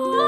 Oh.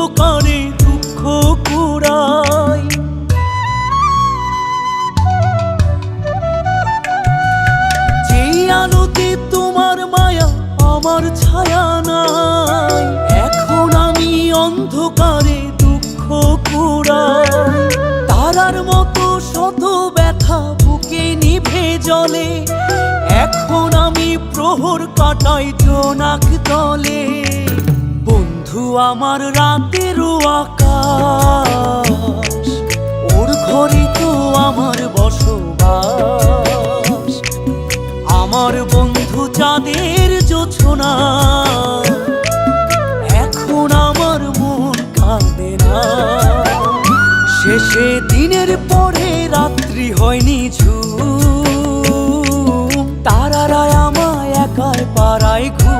অন্ধকারে দুঃখ কুড়াই যেই আলোতে তোমার মায়া, আমার ছায়া নাই, এখন আমি অন্ধকারে দুঃখ কুড়াই তারার মতো শত ব্যথা বুকে নিভে জলে, এখন আমি প্রহর কাটাই জোনাক তলে। বন্ধু, আমার রাতেরও আকাশ, ওর ঘরে তো আমার বসবাস। আমার বন্ধু, চাঁদের জোছনা, এখন আমার মন কাঁদে না। শেষে দিনের পরে রাত্রি হয়নি ঝুম, তারারায় আমায় একাই পাড়ায় ঘুম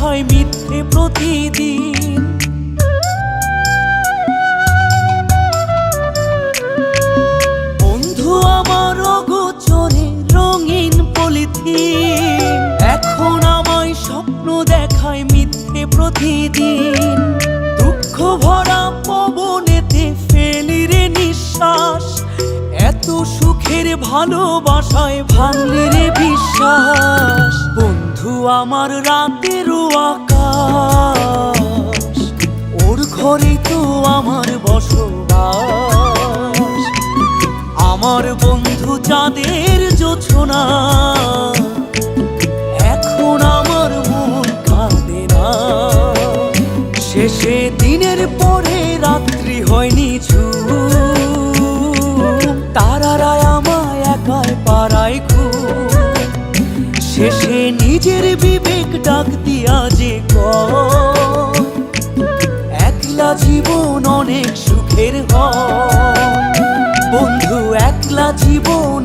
দেখায় মিথ্যে প্রতিদিন। বন্ধু আমার গোচরে রঙিন পলিথিন। এখন আমায় স্বপ্ন দেখায় মিথ্যে প্রতিদিন। দুঃখ ভরা পবনেতে ফেলি রে নিঃশ্বাস। এত সুখের ভালোবাসায় ভাঙলি রে বিশ্বাস। বন্ধু আমার রাতের আকাশ ওর ঘরে তো আমার বসবাস। আমার বন্ধু চাঁদের জোছনা একলা জীবন অনেক সুখের হয়। বন্ধু একলা জীবন